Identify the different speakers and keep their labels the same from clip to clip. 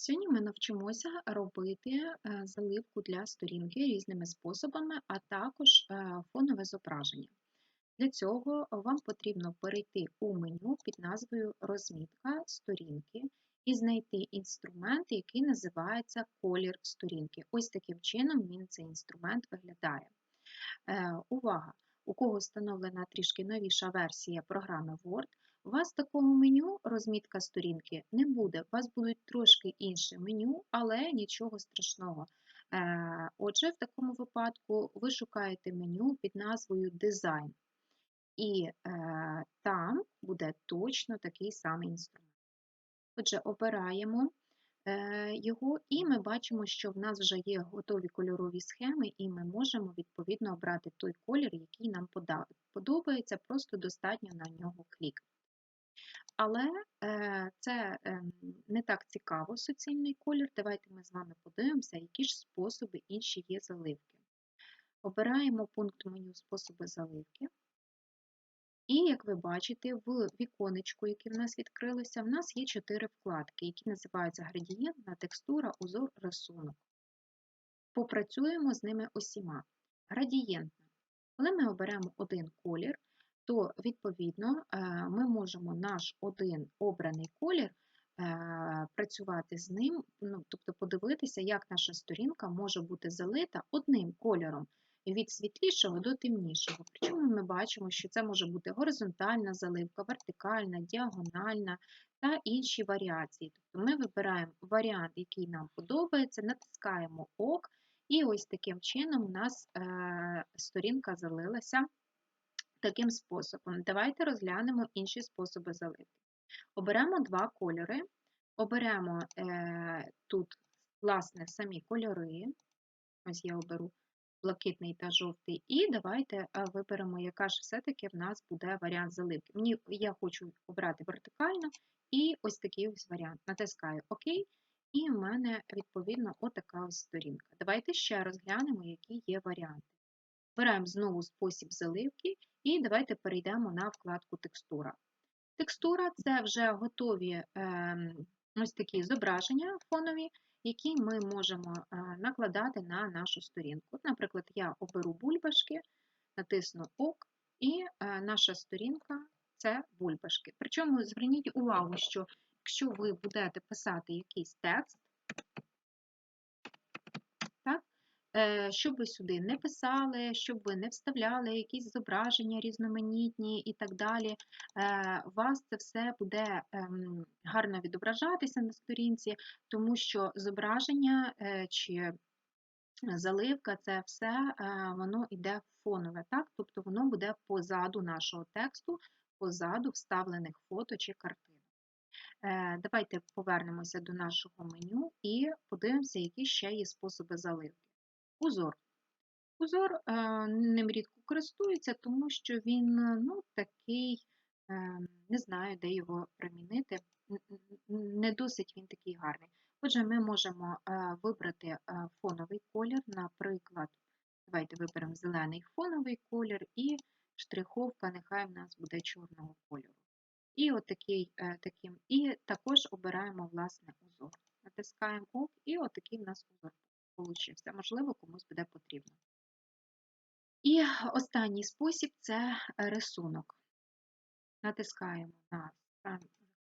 Speaker 1: Сьогодні ми навчимося робити е, заливку для сторінки різними способами, а також е, фонове зображення. Для цього вам потрібно перейти у меню під назвою Розмітка сторінки і знайти інструмент, який називається Колір сторінки. Ось таким чином він цей інструмент виглядає. Е, увага! У кого встановлена трішки новіша версія програми Word, у вас такого меню розмітка сторінки не буде. У вас будуть трошки інше меню, але нічого страшного. Е, отже, в такому випадку ви шукаєте меню під назвою Дизайн. І е, там буде точно такий самий інструмент. Отже, обираємо е, його, і ми бачимо, що в нас вже є готові кольорові схеми, і ми можемо відповідно обрати той колір, який нам подобається, просто достатньо на нього клікати. Але е, це е, не так цікаво, суцільний колір. Давайте ми з вами подивимося, які ж способи інші є заливки. Обираємо пункт меню способи заливки. І, як ви бачите, в віконечку, яке в нас відкрилося, в нас є чотири вкладки, які називаються градієнтна, текстура, узор, рисунок. Попрацюємо з ними усіма. Градієнтна. Коли ми оберемо один колір, то відповідно е, ми можемо наш один обраний колір е, працювати з ним, ну, тобто подивитися, як наша сторінка може бути залита одним кольором від світлішого до темнішого. Причому ми бачимо, що це може бути горизонтальна заливка, вертикальна, діагональна та інші варіації. Тобто ми вибираємо варіант, який нам подобається, натискаємо ОК, і ось таким чином у нас е, сторінка залилася таким способом. Давайте розглянемо інші способи заливки. Оберемо два кольори, оберемо е, тут, власне, самі кольори. Ось я оберу блакитний та жовтий, і давайте е, виберемо, яка ж все-таки в нас буде варіант заливки. Мені, Я хочу обрати вертикально і ось такий ось варіант. Натискаю ОК, і в мене, відповідно, отака ось сторінка. Давайте ще розглянемо, які є варіанти. Вибираємо знову спосіб заливки і давайте перейдемо на вкладку Текстура. Текстура це вже готові ем, ось такі зображення фонові, які ми можемо е, накладати на нашу сторінку. Наприклад, я оберу бульбашки, натисну ОК, і е, наша сторінка це бульбашки. Причому зверніть увагу, що якщо ви будете писати якийсь текст, Е, щоб ви сюди не писали, щоб ви не вставляли якісь зображення різноманітні і так далі, е, у вас це все буде ем, гарно відображатися на сторінці, тому що зображення е, чи заливка це все воно йде фонове, так? тобто воно буде позаду нашого тексту, позаду вставлених фото чи картин. Давайте повернемося до нашого меню і подивимося, які ще є способи заливки. Узор. Узор е, ним рідко користується, тому що він ну, такий, е, не знаю, де його примінити, не досить він такий гарний. Отже, ми можемо е, вибрати фоновий колір, наприклад, давайте виберемо зелений фоновий колір і штриховка, нехай в нас буде чорного кольору. І отакий, таким, і також обираємо власне узор. Натискаємо ОК, і отакий в нас узор получився. Можливо, комусь буде потрібно. І останній спосіб це рисунок. Натискаємо на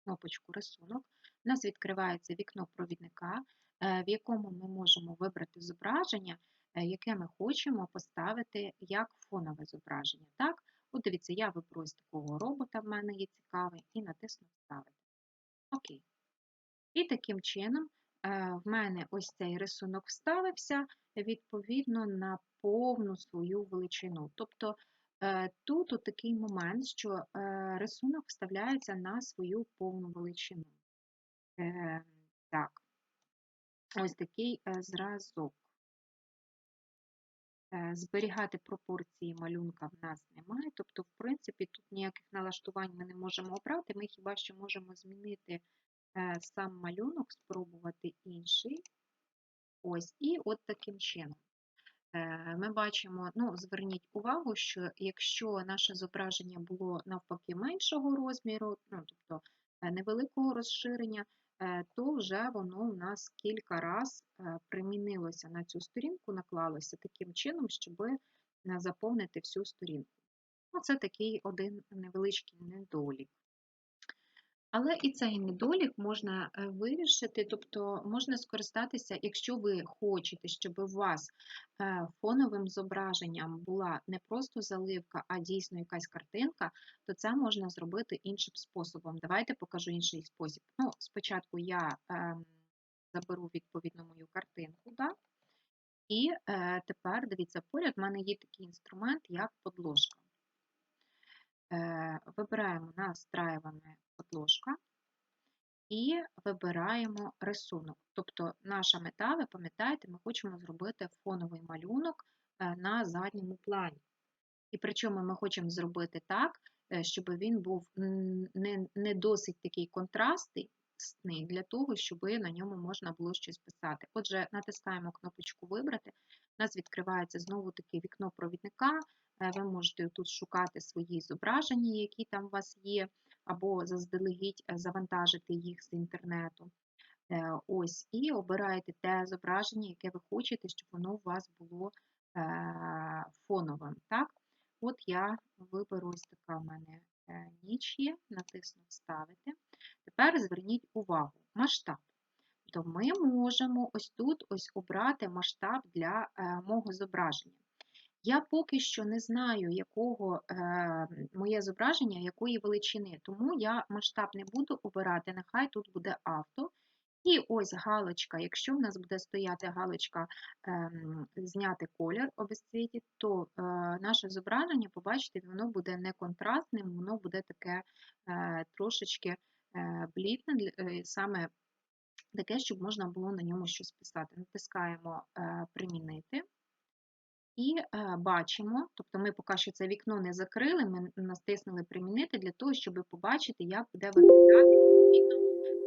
Speaker 1: кнопочку рисунок. У нас відкривається вікно провідника, е, в якому ми можемо вибрати зображення, е, яке ми хочемо поставити як фонове зображення. Так? От дивіться, я виберу ось такого робота, в мене є цікавий, і натисну Вставити. Окей. І таким чином Е, в мене ось цей рисунок вставився відповідно на повну свою величину. Тобто е, тут такий момент, що е, рисунок вставляється на свою повну величину. Так, ось такий зразок. Зберігати пропорції малюнка в нас немає, тобто, в принципі, тут ніяких налаштувань ми не можемо обрати, ми хіба що можемо змінити Е, сам малюнок, спробувати інший. Ось, і от таким чином. Е, ми бачимо, ну, зверніть увагу, що якщо наше зображення було навпаки меншого розміру, ну, тобто е, невеликого розширення, е, то вже воно у нас кілька раз е, примінилося на цю сторінку, наклалося таким чином, щоб заповнити всю сторінку. Оце такий один невеличкий недолік. Але і цей недолік можна е, вирішити, тобто можна скористатися, якщо ви хочете, щоб у вас е, фоновим зображенням була не просто заливка, а дійсно якась картинка, то це можна зробити іншим способом. Давайте покажу інший спосіб. Ну, Спочатку я ем, заберу відповідно мою картинку. Да? І е, тепер, дивіться, поряд в мене є такий інструмент, як подложка. Вибираємо настраюване подложка і вибираємо рисунок. Тобто наша мета, ви пам'ятаєте, ми хочемо зробити фоновий малюнок е, на задньому плані. І причому ми хочемо зробити так, е, щоб він був не не досить такий контрастний для того, щоб на ньому можна було щось писати. Отже, натискаємо кнопочку Вибрати. У нас відкривається знову таке вікно провідника. Ви можете тут шукати свої зображення, які там у вас є або заздалегідь е, завантажити їх з інтернету. Е, ось, І обираєте те зображення, яке ви хочете, щоб воно у вас було е, фоновим. Так? От я виберу ось така в мене ніч є, натисну Вставити. Тепер зверніть увагу, масштаб. То ми можемо ось тут ось обрати масштаб для мого зображення. Я поки що не знаю, якого е, моє зображення, якої величини, тому я масштаб не буду обирати, нехай тут буде авто. І ось галочка, якщо в нас буде стояти галочка е, зняти колір обезцвіті, то е, наше зображення, побачите, воно буде не контрастним, воно буде таке е, трошечки е, блідне, е, саме таке, щоб можна було на ньому щось писати. Натискаємо е, Примінити. І е, бачимо, тобто ми поки що це вікно не закрили, ми натиснули примінити для того, щоб побачити, як буде виглядати відповідно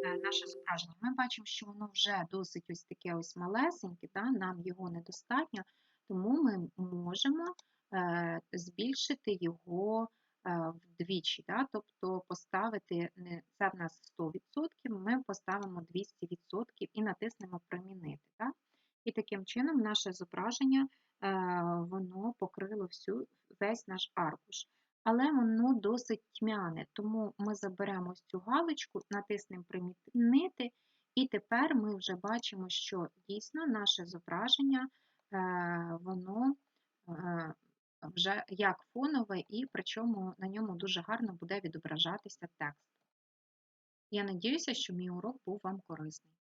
Speaker 1: е, наше зображення. Ми бачимо, що воно вже досить ось таке ось малесеньке, да? нам його недостатньо, тому ми можемо е, збільшити його вдвічі, да? тобто поставити це в нас 100%, ми поставимо 200% і натиснемо Примінити. Да? І таким чином наше зображення. Е, воно покрило всю, весь наш аркуш. Але воно досить тьмяне, тому ми заберемо цю галочку, натиснемо примінити, і тепер ми вже бачимо, що дійсно наше зображення, е, воно е, вже як фонове, і причому на ньому дуже гарно буде відображатися текст. Я надіюся, що мій урок був вам корисний.